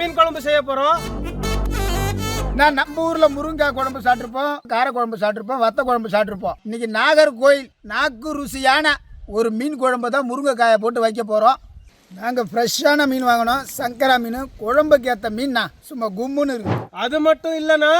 மீன் குழம்பு செய்ய போறோம். நான் நம்ம ஊர்ல முருங்காய் குழம்பு சாப்பிட்ருப்போம் கார குழம்பு சாப்பிட்ருப்போம் வத்த குழம்பு சாப்பிட்ருப்போம் இன்னைக்கு நாகர்கோயில் நாக்கு ருசியான ஒரு மீன் குழம்பு தான் முருங்கைக்காயை போட்டு வைக்க போகிறோம் நாங்கள் ஃப்ரெஷ்ஷான மீன் வாங்கினோம் சங்கரா மீன் குழம்புக்கு ஏற்ற மீன்னா சும்மா கும்முன்னு இருக்கு. அது மட்டும் இல்லைன்னா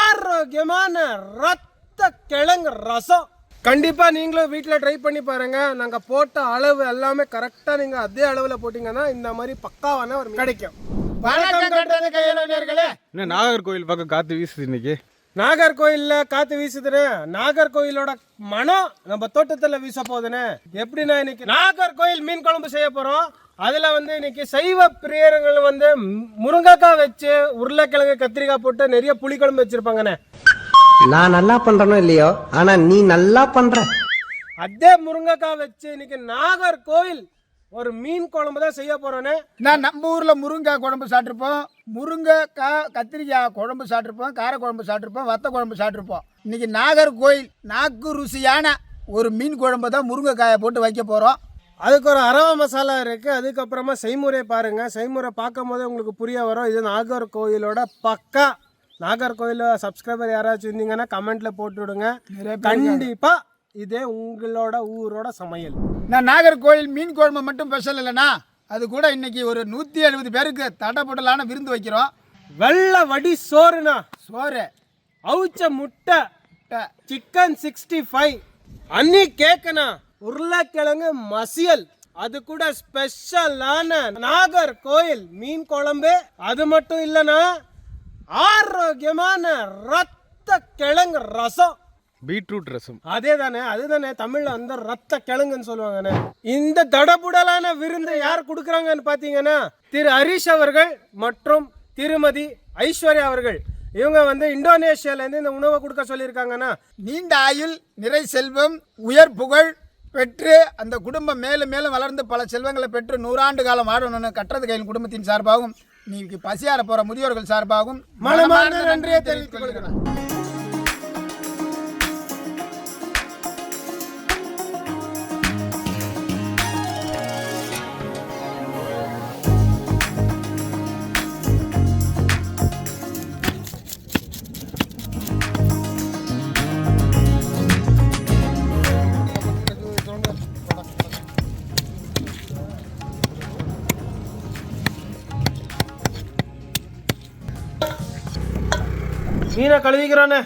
ஆரோக்கியமான ரத்த கிழங்கு ரசம். கண்டிப்பா நீங்களும் வீட்டில் ட்ரை பண்ணி பாருங்க. நாங்க போட்ட அளவு எல்லாமே கரெக்டா நீங்க அதே அளவுல போட்டீங்கன்னா இந்த மாதிரி பக்காவான ஒரு கிடைக்கும். வணக்கம் கட்டுறது கையில நேர்களே. என்ன நாகர்கோவில் பக்கம் காத்து வீசுது இன்னைக்கு? நாகர்கோயில்ல காத்து வீசுதுனே நாகர்கோயிலோட மனம் நம்ம தோட்டத்துல வீச போகுதுனே எப்படின்னா இன்னைக்கு நாகர்கோயில் மீன் குழம்பு செய்ய போறோம். அதுல வந்து இன்னைக்கு சைவ பிரியர்கள் வந்து முருங்கைக்காய் வச்சு உருளைக்கிழங்கு கத்திரிக்காய் போட்டு நிறைய புளி குழம்பு வச்சிருப்பாங்கண்ணே. நான் நல்லா பண்றேனோ இல்லையோ? ஆனா நீ நல்லா பண்ற. அதே முருங்கைக்காய் வச்சு இன்னைக்கு நாகர்கோயில் ஒரு மீன் குழம்பு தான் செய்ய போறோன்னே நான் நம்ம ஊரில் முருங்காய் குழம்பு சாப்பிட்ருப்போம் முருங்கைக்காய் கத்திரிக்காய் குழம்பு சாப்பிட்ருப்போம் கார குழம்பு சாப்பிட்ருப்போம் வத்த குழம்பு சாப்பிட்ருப்போம் இன்னைக்கு நாகர்கோயில் நாக்கு ருசியான ஒரு மீன் குழம்பு தான் முருங்கைக்காயை போட்டு வைக்க போகிறோம் அதுக்கு ஒரு அரவ மசாலா இருக்கு. அதுக்கப்புறமா செய்முறை பாருங்க. செய்முறை பார்க்கும் போதே உங்களுக்கு புரிய வரும். இது நாகர்கோயிலோட பக்கா. நாகர்கோயில் சப்ஸ்கிரைபர் யாராச்சும் இருந்தீங்கன்னா கமெண்ட்ல போட்டு விடுங்க கண்டிப்பா இதே உங்களோட ஊரோட சமையல். நான் நாகர்கோயில் மீன் குழம்பு மட்டும் ஸ்பெஷல் இல்லைண்ணா. அது கூட இன்னைக்கு ஒரு நூற்றி எழுபது பேருக்கு தடப்படலான விருந்து வைக்கிறோம். வெள்ளை வடி சோறுனா சோறு. அவிச்ச முட்டை. சிக்கன் சிக்ஸ்டி ஃபைவ் அன்னி கேக்குனா உருளைக்கிழங்கு மசியல். அது கூட ஸ்பெஷலான நாகர்கோயில் மீன் குழம்பு. அது மட்டும் இல்லைன்னா ஆரோக்கியமான ரத்த கிழங்கு ரசம். பீட்ரூட் ரசம். அதே தானே அதுதானே தமிழ்ல வந்து ரத்த கிழங்குன்னு சொல்லுவாங்கண்ணே. இந்த தடபுடலான விருந்து யார் கொடுக்குறாங்கன்னு பார்த்தீங்கன்னா திரு ஹரிஷ் அவர்கள் மற்றும் திருமதி ஐஸ்வர்யா அவர்கள். இவங்க வந்து இந்தோனேஷியால இருந்து இந்த உணவை கொடுக்க சொல்லியிருக்காங்கன்னா நீண்ட ஆயுள் நிறை செல்வம் உயர் புகழ் பெற்று அந்த குடும்பம் மேலும் மேலும் வளர்ந்து பல செல்வங்களை பெற்று நூறாண்டு காலம் வாழணும்னு கட்டுறது கையில் குடும்பத்தின் சார்பாகவும் நீங்க பசியார போற முதியோர்கள் சார்பாகவும் மனமார்ந்த நன்றியை தெரிவித்துக் கொள்கிறேன். மீனை கழுவிக்கிறானே?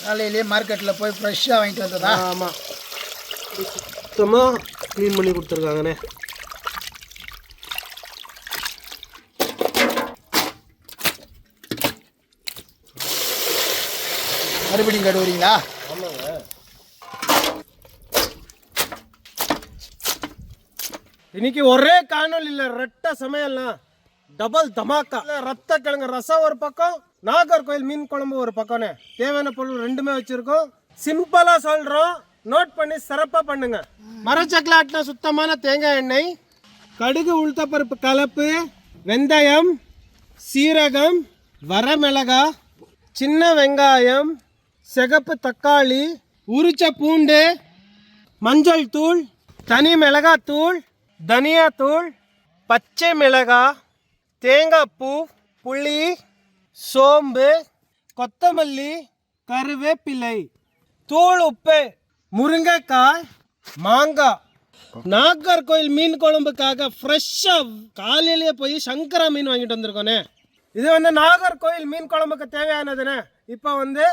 காலையிலேயே மார்க்கெட்டில் போய் ஃப்ரெஷ்ஷாக வாங்கிட்டு வந்ததா? ஆமாம் சுத்தமாக க்ளீன் பண்ணி கொடுத்துருக்காங்கண்ணே. மறுபடியும் கடுவுறீங்களா இன்னைக்கு ஒரே காணொலியில் ரெட்ட சமையல்லாம் டபுள் தமாக்கா இல்ல, ரத்த கிழங்கு ரசம் ஒரு பக்கம் நாகர்கோயில் மீன் குழம்பு ஒரு பக்கம்னே. தேவையான பொருள் ரெண்டுமே வச்சுருக்கோம். சிம்பிளாக சொல்கிறோம் நோட் பண்ணி சிறப்பாக பண்ணுங்க. மரச்சக்கலாட்டில் சுத்தமான தேங்காய் எண்ணெய் கடுகு உளுத்தப்பருப்பு கலப்பு வெந்தயம் சீரகம் வரமிளகா சின்ன வெங்காயம் சிகப்பு தக்காளி உரிச்ச பூண்டு மஞ்சள் தூள் தனி மிளகாத்தூள் தனியாத்தூள் பச்சை மிளகாய் தேங்காய் பூ புளி சோம்பு கொத்தமல்லி கருவேப்பிலை தூள் உப்பு முருங்கைக்காய் மாங்காய். நாகர்கோயில் மீன் குழம்புக்காக ஃப்ரெஷ்ஷாக காலையிலேயே போய் சங்கரா மீன் வாங்கிட்டு வந்திருக்கோண்ணே இது வந்து நாகர்கோயில் மீன் குழம்புக்கு தேவையானதுண்ணே இப்போ வந்து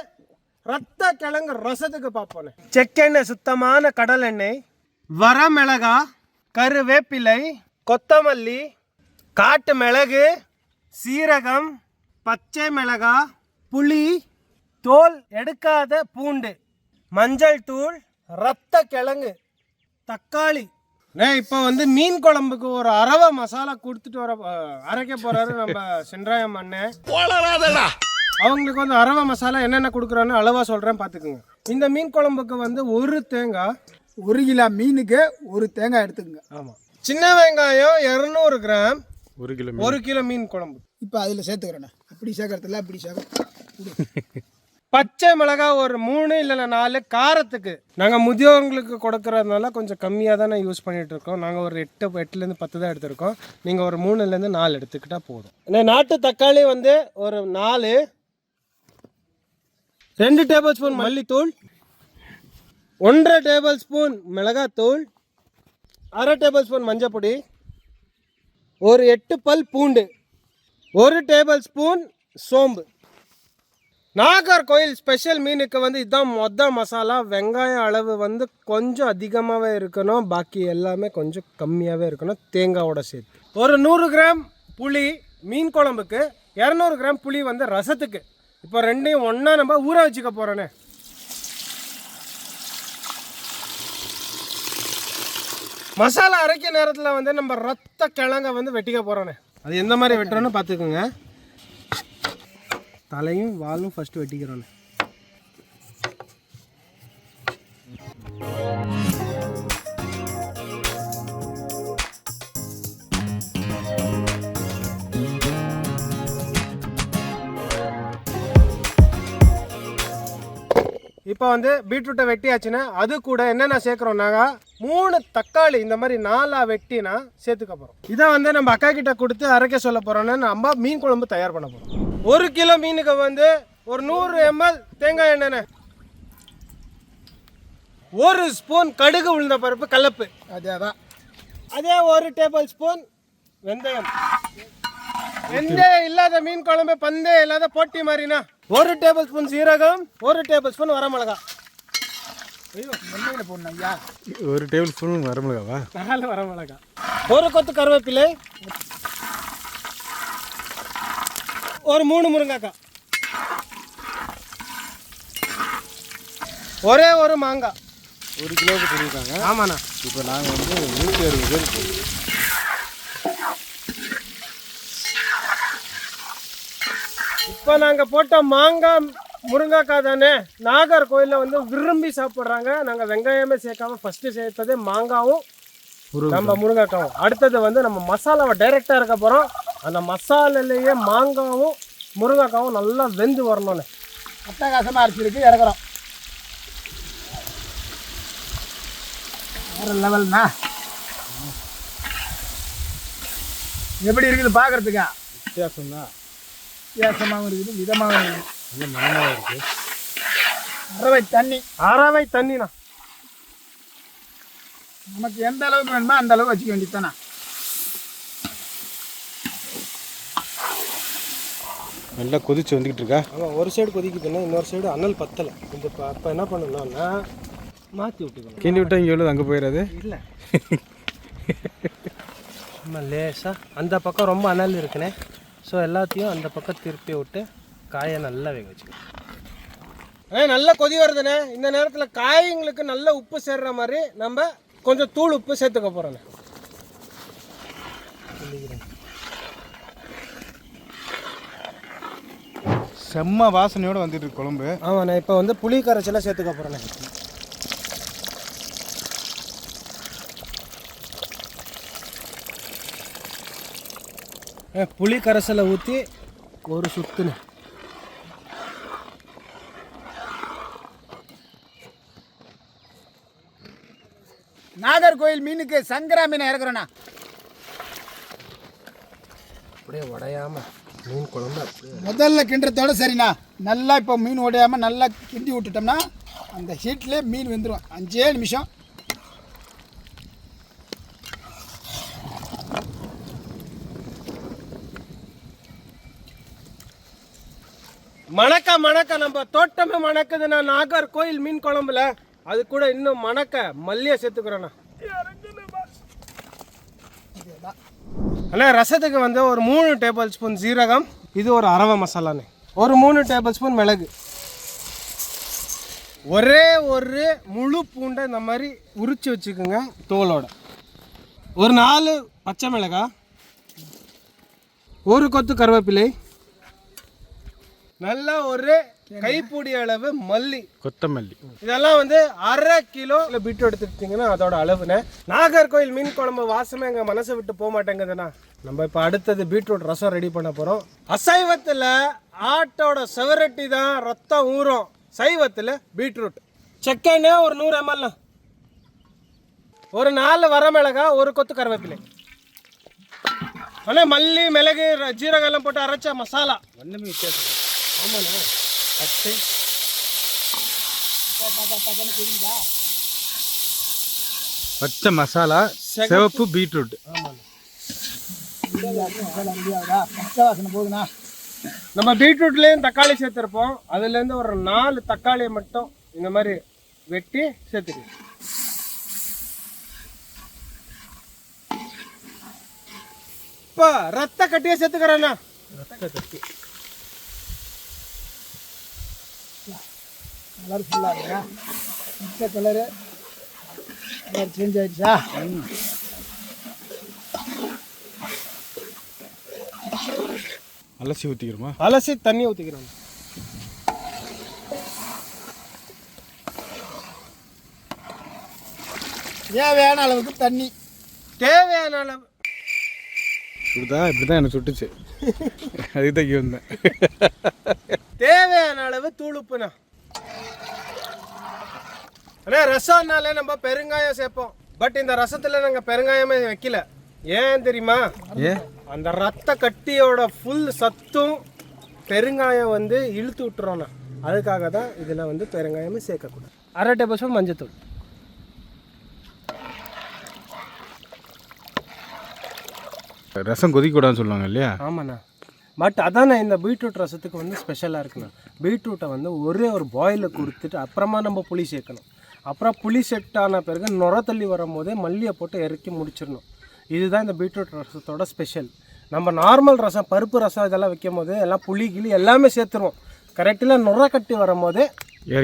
ரத்த கிழங்கு ரசத்துக்கு பார்ப்போண்ணே செக்கெண்ணெய் சுத்தமான கடல் எண்ணெய் வரமிளகா கருவேப்பிலை கொத்தமல்லி காட்டு மிளகு சீரகம் பச்சை மிளகா புளி தோல் எடுக்காத பூண்டு மஞ்சள் தூள் ரத்த கிழங்கு தக்காளி. நே இப்போ வந்து மீன் குழம்புக்கு ஒரு அரவ மசாலா கொடுத்துட்டு வர அரைக்க போறாரு நம்ம சென்றாயம் அண்ணன் அவங்களுக்கு வந்து அரவ மசாலா என்னென்ன கொடுக்குறான்னு அளவா சொல்றேன் பார்த்துக்குங்க இந்த மீன் குழம்புக்கு வந்து ஒரு தேங்காய் ஒரு கிலோ மீனுக்கு ஒரு தேங்காய் எடுத்துக்கங்க. ஆமாம் சின்ன வெங்காயம் இரநூறு கிராம் ஒரு கிலோ ஒரு கிலோ மீன் குழம்பு. இப்போ அதில் சேர்த்துக்கிறேண்ணே. அப்படி சேர்க்கறதில்ல அப்படி சேர்க்க பச்சை மிளகாய் ஒரு மூணு இல்லைன்னா நாலு காரத்துக்கு நாங்கள் முதியோர்களுக்கு கொடுக்கறதுனால கொஞ்சம் கம்மியாக தானே யூஸ் பண்ணிகிட்டு இருக்கோம். நாங்கள் ஒரு எட்டு எட்டுலேருந்து பத்து தான் எடுத்திருக்கோம். நீங்கள் ஒரு மூணுலேருந்து நாலு எடுத்துக்கிட்டால் போதும். இந்த நாட்டு தக்காளி வந்து ஒரு நாலு ரெண்டு டேபிள் ஸ்பூன் மல்லித்தூள் ஒன்றரை டேபிள் ஸ்பூன் மிளகாத்தூள் அரை டேபிள் ஸ்பூன் மஞ்சப்பொடி ஒரு எட்டு பல் பூண்டு. ஒரு டேபிள் ஸ்பூன் சோம்பு. நாகர்கோயில் ஸ்பெஷல் மீனுக்கு வந்து இதுதான் மொத்த மசாலா. வெங்காயம் அளவு வந்து கொஞ்சம் அதிகமாகவே இருக்கணும். பாக்கி எல்லாமே கொஞ்சம் கம்மியாகவே இருக்கணும். தேங்காவோட சேர்த்து. ஒரு நூறு கிராம் புளி மீன் குழம்புக்கு இரநூறு கிராம் புளி வந்து ரசத்துக்கு. இப்போ ரெண்டையும் ஒன்றா நம்ம ஊற வச்சுக்க போகிறோண்ணே மசாலா அரைக்க நேரத்தில் வந்து நம்ம ரத்த கிழங்க வந்து வெட்டிக்க போகிறோண்ணே அது எந்த மாதிரி வெட்டுறோன்னு பார்த்துக்கோங்க. தலையும் வாலும் ஃபஸ்ட்டு வெட்டிக்கிறோன்னு. இப்போ வந்து பீட்ரூட்டை வெட்டியாச்சுன்னா அது கூட என்னென்ன சேர்க்குறோம்னாக்கா மூணு தக்காளி இந்த மாதிரி நாலா வெட்டினா சேர்த்துக்க போகிறோம் இதை வந்து நம்ம அக்கா கிட்ட கொடுத்து அரைக்க சொல்ல போகிறோம்னா நம்ம மீன் குழம்பு தயார் பண்ண போகிறோம் ஒரு கிலோ மீனுக்கு வந்து ஒரு நூறு எம்எல் தேங்காய் எண்ணெய் ஒரு ஸ்பூன் கடுகு உளுந்த பருப்பு கலப்பு அதே தான். அதே ஒரு டேபிள் ஸ்பூன் வெந்தயம். வெந்தயம் இல்லாத மீன் குழம்பு பந்தே இல்லாத போட்டி மாதிரினா ஒரு டேபிள் ஸ்பூன் சீரகம் ஒரு டேபிள் ஸ்பூன் வரமிளகா ஐயோ எண்ணெயில் போடணும் ஐயா. ஒரு டேபிள் ஸ்பூன் வரமிளகாவா? நாலு வரமிளகா. ஒரு கொத்து கருவேப்பிலை. ஒரு மூணு முருங்கைக்காய். ஒரே ஒரு மாங்காய். ஒரு கிலோவுக்கு சொல்லியிருக்காங்க. ஆமாண்ணா. இப்போ நாங்கள் வந்து நூற்றி அறுபது பேர் போகிறோம் இப்போ நாங்கள் போட்ட மாங்காய் முருங்கைக்காய் தானே? நாகர்கோயிலில் வந்து விரும்பி சாப்பிட்றாங்க. நாங்கள் வெங்காயமே சேர்க்காம ஃபஸ்ட்டு சேர்த்ததே மாங்காவும் நம்ம முருங்கைக்காவும். அடுத்தது வந்து நம்ம மசாலாவை டைரெக்டாக இருக்க போகிறோம் அந்த மசாலாலேயே மாங்காவும் முருங்கைக்காவும் நல்லா வெந்து வரணும்னு. அட்டகாசமாக அரிசிருக்கு இறக்குறோம். வேறு லெவல்ண்ணா. எப்படி இருக்குது பார்க்குறதுக்கா வித்தியாசம் தான் வித்தியாசமாகவும் இருக்குது விதமாகவும் இருக்குது. நல்ல மனமாக இருக்குது தண்ணி. அறவை தண்ணிண்ணா நமக்கு எந்த அளவுக்கு வேணுமோ அந்த அளவுக்கு வச்சுக்க வேண்டியதானே நல்லா கொதிச்சு வந்துக்கிட்டு இருக்கா? ஆமாம் ஒரு சைடு கொதிக்குதுன்னா இன்னொரு சைடு அனல் பத்தலை. இந்த அப்போ என்ன பண்ணணும்னா மாற்றி விட்டுக்கணும். கிண்டி விட்டா இங்கே உள்ளது அங்கே போயிடாது இல்லை. நம்ம லேசாக அந்த பக்கம் ரொம்ப அனல் இருக்குண்ணே ஸோ எல்லாத்தையும் அந்த பக்கம் திருப்பி விட்டு காயை நல்லா வேக வச்சுக்கணும் ஏ நல்லா கொதி வருதுண்ணே. இந்த நேரத்தில் காய்ங்களுக்கு நல்ல உப்பு சேர்ற மாதிரி நம்ம கொஞ்சம் தூள் உப்பு சேர்த்துக்க போகிறோண்ணே செம்ம வாசனையோடு வந்துட்டு இருக்கு குழம்பு. ஆமாண்ணே இப்போ வந்து புளி கரைச்சலை சேர்த்துக்க போகிறேண்ணே புளி கரைசலை ஊற்றி ஒரு சுத்துண்ணே. நாகர்கோயில் மீனுக்கு சங்கரா மீனை இறக்குறோண்ணா. அப்படியே உடையாம மீன் குழம்பு அப்படியே முதல்ல கிண்டுறதோட சரிண்ணா. நல்லா இப்போ மீன் உடையாமல் நல்லா கிண்டி விட்டுட்டோம்னா அந்த ஹீட்லேயே மீன் வெந்துடும் அஞ்சே நிமிஷம். மணக்க மணக்க நம்ம தோட்டமே மணக்குதுண்ணா. நாகர்கோயில் மீன் குழம்புல. அது கூட இன்னும் மணக்க மல்லியை சேர்த்துக்கிறோண்ணா. அண்ணா ரசத்துக்கு வந்து ஒரு மூணு டேபிள் ஸ்பூன் சீரகம். இது ஒரு அரவை மசாலாண்ணே ஒரு மூணு டேபிள் ஸ்பூன் மிளகு. ஒரே ஒரு முழு பூண்டை இந்த மாதிரி உரிச்சு வச்சுக்கோங்க தோலோட. ஒரு நாலு பச்சை மிளகா. ஒரு கொத்து கருவேப்பிலை. நல்லா ஒரு கைப்பிடி அளவு மல்லி. கொத்தமல்லி. இதெல்லாம் வந்து அரை கிலோ பீட்ரூட் எடுத்துக்கிட்டிங்கன்னா அதோட அளவுண்ணே. நாகர்கோயில் மீன் குழம்பு வாசமே எங்கள் மனசை விட்டு போக மாட்டேங்குதுண்ணா. நம்ம இப்போ அடுத்தது பீட்ரூட் ரசம் ரெடி பண்ண போகிறோம் அசைவத்தில் ஆட்டோட செவரட்டி தான் ரத்தம் ஊறும். சைவத்தில் பீட்ரூட். செக்கெண்ணே ஒரு நூறு எம்எல்ண்ணா ஒரு நாலு வரமிளகா ஒரு கொத்து கருவேப்பிலை. அண்ணே மல்லி மிளகு ஜீரகம் எல்லாம் போட்டு அரைச்ச மசாலா. ஒன்றுமே வித்தியாசம் ஆமாண்ணா. பச்சை பச்சை மசாலா சிவப்பு பீட்ரூட். நம்ம பீட்ரூட்லேயும் தக்காளி சேர்த்துருப்போம். அதுலேருந்து ஒரு நாலு தக்காளியை மட்டும் இந்த மாதிரி வெட்டி சேர்த்துக்கலாம் இப்போ ரத்த கட்டியை சேர்த்துக்கிறேண்ணா ரத்த கட்டி. கலர் ஃபுல்லாக இருக்கா? பச்சை கலரு கலர் சேஞ்ச் ஆயிடுச்சா? அலசி ஊற்றிக்கிறோமா அலசி தண்ணி ஊற்றிக்கிறோம் தேவையான அளவுக்கு தண்ணி. தேவையான அளவு. சுடுதா இப்படி தான் எனக்கு சுட்டுச்சு. அதுக்கு தான் வந்தேன். தேவையான அளவு தூளுப்புண்ணா. அண்ணா ரசம்னாலே நம்ம பெருங்காயம் சேர்ப்போம். பட் இந்த ரசத்தில் நாங்கள் பெருங்காயமே வைக்கல. ஏன் தெரியுமா? அந்த ரத்த கட்டியோட ஃபுல் சத்தும் பெருங்காயம் வந்து இழுத்து விட்டுறோண்ணா அதுக்காக தான் இதில் வந்து பெருங்காயமே சேர்க்கக்கூடாது. அரை டேபிள் ஸ்பூன் மஞ்சத்தூள். ரசம் கொதிக்கூடாதுன்னு சொல்லுவாங்க இல்லையா? ஆமாண்ணா. பட் அதானே இந்த பீட்ரூட் ரசத்துக்கு வந்து ஸ்பெஷலாக இருக்குண்ணா. பீட்ரூட்டை வந்து ஒரே ஒரு பாயிலில் கொடுத்துட்டு அப்புறமா நம்ம புளி சேர்க்கணும். அப்புறம் புளி செட் ஆன பிறகு நுர தள்ளி வரும்போதே மல்லியை போட்டு இறக்கி முடிச்சிடணும். இதுதான் இந்த பீட்ரூட் ரசத்தோட ஸ்பெஷல் நம்ம நார்மல் ரசம் பருப்பு ரசம் இதெல்லாம் வைக்கும் போது எல்லாம் புளி கிளி எல்லாமே சேர்த்துருவோம். கரெக்டில் நுர கட்டி வரும்போதே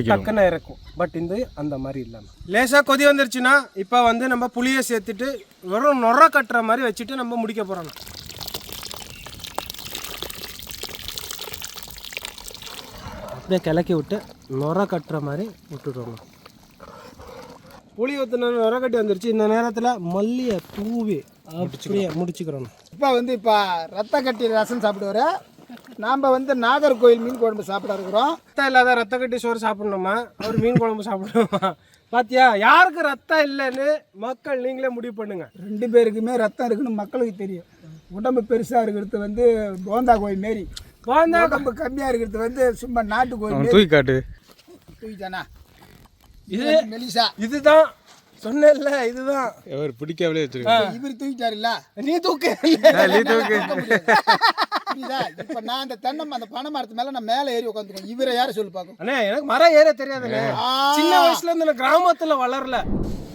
டக்குன்னு இறக்கும். பட் இந்த அந்த மாதிரி இல்லாமல் லேசாக கொதி வந்துருச்சுன்னா இப்போ வந்து நம்ம புளியை சேர்த்துட்டு வெறும் நுர கட்டுற மாதிரி வச்சுட்டு நம்ம முடிக்க போகிறோம் அப்படியே கிளக்கி விட்டு நுர கட்டுற மாதிரி விட்டுடுவோம் புளி ஊற்றின நுர கட்டி வந்துருச்சு. இந்த நேரத்தில் மல்லியை தூவி அப்படியே முடிச்சுக்கிறோம் இப்போ வந்து இப்போ ரத்த கட்டி ரசம் சாப்பிடுவார். நாம் வந்து நாகர்கோயில் மீன் குழம்பு சாப்பிட இருக்கிறோம். ரத்தம் இல்லாத ரத்த கட்டி சோறு சாப்பிடணுமா? அவர் மீன் குழம்பு சாப்பிடணுமா? பாத்தியா? யாருக்கு ரத்தம் இல்லைன்னு மக்கள் நீங்களே முடிவு பண்ணுங்க. ரெண்டு பேருக்குமே ரத்தம் இருக்குன்னு மக்களுக்கு தெரியும். உடம்பு பெருசாக இருக்கிறது வந்து போந்தா கோயில் மாரி. வாந்தா உடம்பு கம்மியாக இருக்கிறது வந்து சும்மா நாட்டு கோயில் தூக்கி காட்டு. தூக்கிட்டானா இது மெலிசா. இதுதான். சொன்னேன்ல இதுதான். அவர் பிடிக்காமலே வச்சிருக்கேன் இவர் தூக்கிட்டாருல்ல? நீ தூக்கு. நீ தூக்கு. புரியுதா? இப்போ நான் அந்த தென்னை அந்த பனை மரத்து மேலே நான் மேலே ஏறி உட்காந்துருக்கேன் இவரை யாரை சொல்லி பார்க்கும் அண்ணே எனக்கு மரம் ஏற தெரியாதுண்ணே. சின்ன வயசுல இருந்து கிராமத்துல வளரல.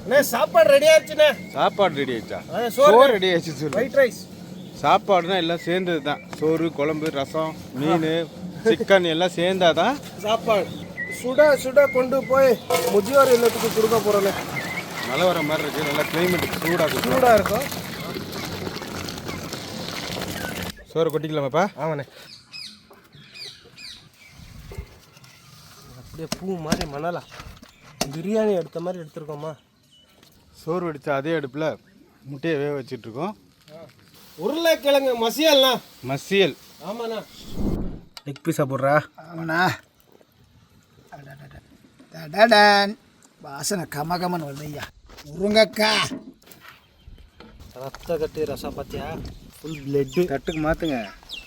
அண்ணே சாப்பாடு ரெடி ஆயிடுச்சுண்ணே. சாப்பாடு ரெடி ஆயிடுச்சா? சோறு. சோறு ரெடி ஆயிடுச்சு சொல்லு. ஒயிட் ரைஸ் சாப்பாடுனா எல்லாம் சேர்ந்தது தான் சோறு குழம்பு ரசம் மீன் சிக்கன் எல்லாம் சேர்ந்தாதான் சாப்பாடு. சுட சுட கொண்டு போய் முதியோர் இல்லத்துக்கு கொடுக்க போறோண்ணே மழை வர மாதிரி இருக்கு. நல்லா கிளைமேட் சூடாக சூடா இருக்கும் சோறு கொட்டிக்கலாமாப்பா? ஆமாண்ணே. அப்படியே பூ மாதிரி மணலா. பிரியாணி எடுத்த மாதிரி எடுத்துருக்கோமா சோறு வடித்த அதே அடுப்பில் முட்டையை வேக வச்சிட்டு இருக்கோம் உருளைக்கிழங்கு மசியல்ண்ணா. மசியல். ஆமாண்ணா. லெக் பீஸா போடுறா அவனா டடன் வாசனை கம கமன் வருது ஐயா முருங்கக்கா ரத்த கட்டி ரசம் பார்த்தியா ஃபுல் பிளட்டு தட்டுக்கு மாற்றுங்க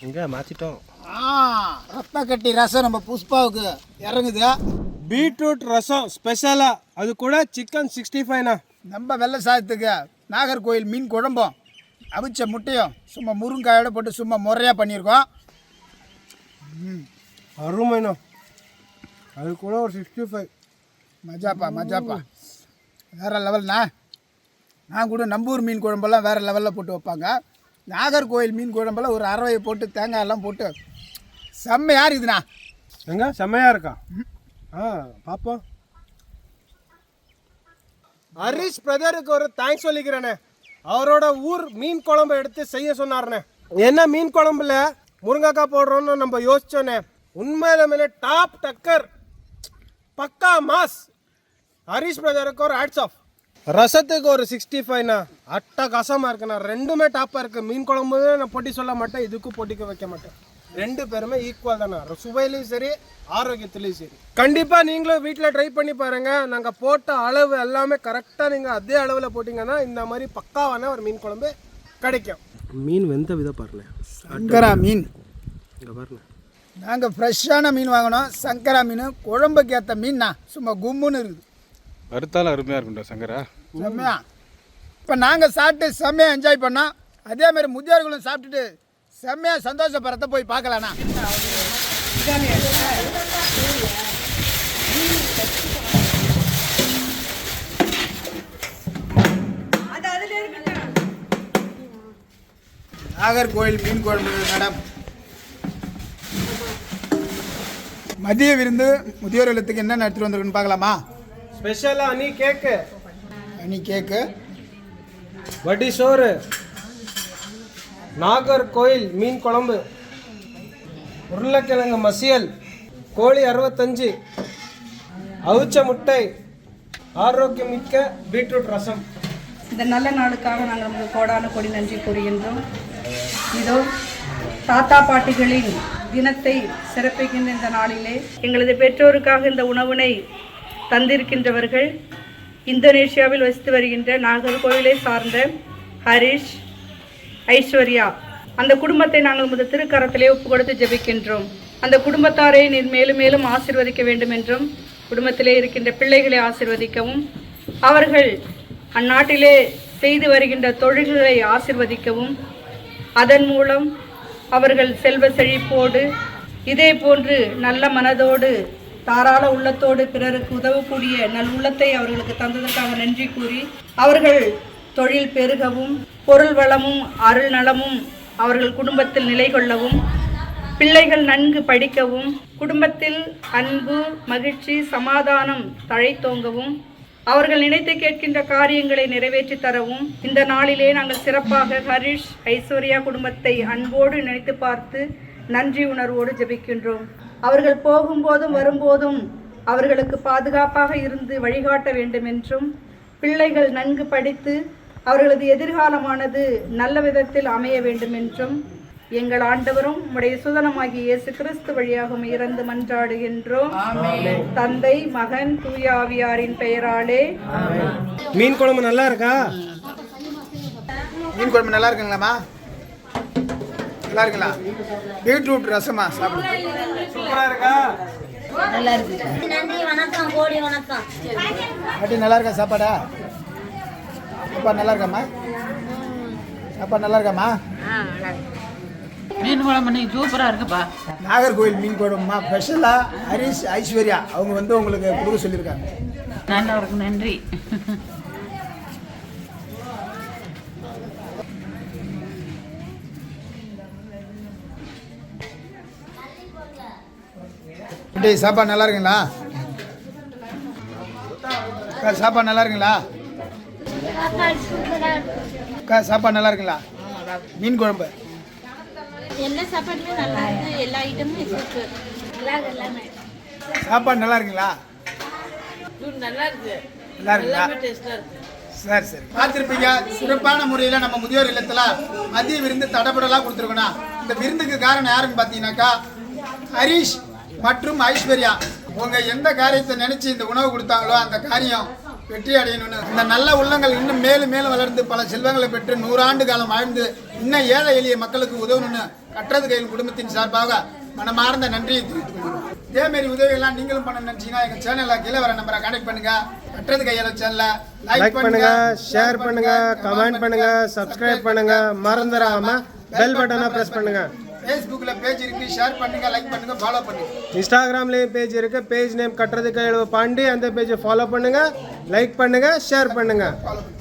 இங்கே மாற்றிட்டோம் ஆ ரத்த கட்டி ரசம் நம்ம புஷ்பாவுக்கு இறங்குது பீட்ரூட் ரசம் ஸ்பெஷலாக அது கூட சிக்கன் சிக்ஸ்டி ஃபைவ்ண்ணா நம்ம வெள்ளை சாதத்துக்கு நாகர்கோயில் மீன் குழம்பும் அவிச்ச முட்டையும் சும்மா முருங்காயோட போட்டு சும்மா முறையாக பண்ணியிருக்கோம் அருமைண்ணா அது கூட ஒரு சிக்ஸ்டி ஃபைவ் மஜாப்பா மஜாப்பா. வேறு லெவல்ண்ணா நான் கூட நம்பூர் மீன் குழம்பெல்லாம் வேறு லெவலில் போட்டு வைப்பாங்க. நாகர்கோயில் மீன் குழம்பெல்லாம் ஒரு அரவையை போட்டு தேங்காய் எல்லாம் போட்டு. செம்மையாக இருக்குதுண்ணா. எங்க? செம்மையா இருக்கா? ஆ பாப்போம். ஹரிஷ் பிரதருக்கு ஒரு தேங்க்ஸ் சொல்லிக்கிறேனே. அவரோட ஊர் மீன் குழம்பு எடுத்து செய்ய சொன்னார்ண்ணே என்ன மீன் குழம்புல? முருங்கைக்காய் போடுறோம்னு நம்ம யோசிச்சோன்னே உண்மையில மேலே டாப் டக்கர் பக்கா மாஸ். ஹரிஷ் பிரதருக்கு ஒரு ஹேட்ஸ் ஆஃப் ரசத்துக்கு ஒரு சிக்ஸ்டி ஃபைவ்ண்ணா அட்டகாசமாக இருக்குண்ணா ரெண்டுமே டாப்பாக இருக்குது மீன் குழம்பு நான் போட்டி சொல்ல மாட்டேன். இதுக்கும் போட்டிக்கு வைக்க மாட்டேன். ரெண்டு பேருமே ஈக்குவல் தானே சுவையிலையும் சரி ஆரோக்கியத்துலேயும் சரி. கண்டிப்பாக நீங்களும் வீட்டில் ட்ரை பண்ணி பாருங்கள் நாங்கள் போட்ட அளவு எல்லாமே கரெக்டாக நீங்கள் அதே அளவில் போட்டிங்கன்னா இந்த மாதிரி பக்காவான ஒரு மீன் குழம்பு கிடைக்கும். மீன் வெந்த வித பாருங்க. சங்கரா மீன். இங்கே பாருங்க. நாங்கள் ஃப்ரெஷ்ஷான மீன் வாங்கினோம். சங்கரா மீன் குழம்புக்கு ஏற்ற மீன்னா சும்மா கும்முன்னு இருக்குது. வறுத்தாலும் அருமையாக இருக்கும்டா சங்கரா. செம்மையா. இப்போ நாங்கள் சாப்பிட்டு செம்மையாக என்ஜாய் பண்ணோம். அதே மாதிரி முதியோர்களும் சாப்பிட்டுட்டு செம்மையாக சந்தோஷப்படுறத போய் பார்க்கலாண்ணா நாகர்கோவில் மீன் குழம்பு மேடம். மதிய விருந்து முதியோர் இல்லத்துக்கு என்னென்ன எடுத்துகிட்டு வந்திருக்குன்னு பார்க்கலாமா? ஸ்பெஷலாக நீ கேக்கு. அனி கேக்கு. வடி சோறு நாகர்கோயில் மீன் குழம்பு. உருளைக்கிழங்கு மசியல். கோழி அறுபத்தஞ்சு. அவிச்ச முட்டை. ஆரோக்கியமிக்க பீட்ரூட் ரசம். இந்த நல்ல நாளுக்காக நாங்கள் உங்களுக்கு கோடான கொடி நன்றி கூறுகின்றோம். இதோ தாத்தா பாட்டிகளின் தினத்தை சிறப்பிக்கின்ற இந்த நாளிலே எங்களது பெற்றோருக்காக இந்த உணவினை தந்திருக்கின்றவர்கள் இந்தோனேஷியாவில் வசித்து வருகின்ற நாகர்கோவிலை சார்ந்த ஹரிஷ் ஐஸ்வர்யா அந்த குடும்பத்தை நாங்கள் முதல் திருக்கரத்திலே ஒப்பு கொடுத்து ஜெபிக்கின்றோம். அந்த குடும்பத்தாரை நீர் மேலும் மேலும் ஆசிர்வதிக்க வேண்டும் என்றும் குடும்பத்திலே இருக்கின்ற பிள்ளைகளை ஆசிர்வதிக்கவும் அவர்கள் அந்நாட்டிலே செய்து வருகின்ற தொழில்களை ஆசிர்வதிக்கவும் அதன் மூலம் அவர்கள் செல்வ செழிப்போடு இதே போன்று நல்ல மனதோடு தாராள உள்ளத்தோடு பிறருக்கு உதவக்கூடிய நல் உள்ளத்தை அவர்களுக்கு தந்ததற்காக நன்றி கூறி அவர்கள் தொழில் பெருகவும் பொருள் வளமும் அருள் நலமும் அவர்கள் குடும்பத்தில் நிலை கொள்ளவும் பிள்ளைகள் நன்கு படிக்கவும் குடும்பத்தில் அன்பு மகிழ்ச்சி சமாதானம் தழைத்தோங்கவும் அவர்கள் நினைத்து கேட்கின்ற காரியங்களை நிறைவேற்றி தரவும். இந்த நாளிலே நாங்கள் சிறப்பாக ஹரிஷ் ஐஸ்வர்யா குடும்பத்தை அன்போடு நினைத்து பார்த்து நன்றி உணர்வோடு ஜெபிக்கின்றோம். அவர்கள் போகும்போதும் வரும்போதும் அவர்களுக்கு பாதுகாப்பாக இருந்து வழிகாட்ட வேண்டும் என்றும் பிள்ளைகள் நன்கு படித்து அவர்களது எதிர்காலமானது நல்ல விதத்தில் அமைய வேண்டும் என்றும் எங்கள் ஆண்டவரும் உடைய சுதனமாகிய இயேசு கிறிஸ்து வழியாகவும் இறந்து மன்றாடுகின்றோம். தந்தை மகன் தூய ஆவியாரின் பெயராலே. மீன் குழம்பு நல்லா இருக்கா? மீன் குழம்பு நல்லா இருக்குங்களாம்மா? நல்லா இருக்குங்களா? பீட்ரூட் ரசமா சாப்பிடுங்க. சூப்பராக இருக்கா? நன்றி வணக்கம் கோடி வணக்கம். பாட்டி நல்லா இருக்கா சாப்பாடா? சாப்பாடு நல்லா இருக்காம்மா? சாப்பாடு நல்லா இருக்காம்மா? மீன் குழம்பு இன்னைக்கு சூப்பராக இருக்குப்பா. நாகர்கோவில் மீன் குழம்புமா? ஸ்பெஷலாக ஹரிஷ் ஐஸ்வர்யா அவங்க வந்து உங்களுக்கு கொடுக்க சொல்லியிருக்காங்க. நல்லவருக்கு நன்றி. பாட்டி சாப்பாடு நல்லா இருக்குங்களா? அக்கா சாப்பாடு நல்லா இருக்குங்களா? அக்கா சாப்பாடு நல்லா இருக்குங்களா? மீன் குழம்பு. எல்லா சாப்பாடுமே நல்லா இருக்கு. எல்லா ஐட்டமும் இருக்கு. நல்லா எல்லாமே. சாப்பாடு நல்லா இருக்குங்களா? நல்லா இருக்கு. நல்லா இருக்குங்களா? டேஸ்டாக இருக்கு. சரி சரி. பார்த்துருப்பீங்க சிறப்பான முறையில் நம்ம முதியோர் இல்லத்தில் மதிய விருந்து தடபடலாக கொடுத்துருக்கோண்ணா இந்த விருந்துக்கு காரணம் யாருன்னு பார்த்தீங்கன்னாக்கா ஹரிஷ் மற்றும் ஐஸ்வர்யா. உங்க எந்த காரியத்தை நினைச்சு இந்த உணவு கொடுத்தாங்களோ அந்த காரியம் வெற்றி அடையணும்னு. இந்த நல்ல உள்ளங்கள் இன்னும் மேலும் மேலும் வளர்ந்து பல செல்வங்களை பெற்று நூறாண்டு காலம் வாழ்ந்து இன்னும் ஏழை எளிய மக்களுக்கு உதவணும்னு கட்டுறது கையில் குடும்பத்தின் சார்பாக மனமார்ந்த நன்றியை தெரிவித்துக் கொள்கிறோம். இதே மாதிரி உதவியெல்லாம் நீங்களும் பண்ண நினைச்சீங்கன்னா எங்க சேனல்ல கீழே வர நம்பரை கான்டாக்ட் பண்ணுங்க. கட்டுறது கையால சேனல லைக் பண்ணுங்க ஷேர் பண்ணுங்க கமெண்ட் பண்ணுங்க சப்ஸ்கிரைப் பண்ணுங்க. மறந்துடாம பெல் பட்டனை பிரஸ் பண்ணுங்க. ஃபேஸ்புக்கில் பேஜ் இருக்கு ஷேர் பண்ணுங்க லைக் பண்ணுங்க ஃபாலோ பண்ணுங்க. இன்ஸ்டாகிராம்லேயும் பேஜ் இருக்கு. பேஜ் நேம் கட்டுறது கையெழுவு பாண்டி. அந்த பேஜை ஃபாலோ பண்ணுங்க லைக் பண்ணுங்க ஷேர் பண்ணுங்க.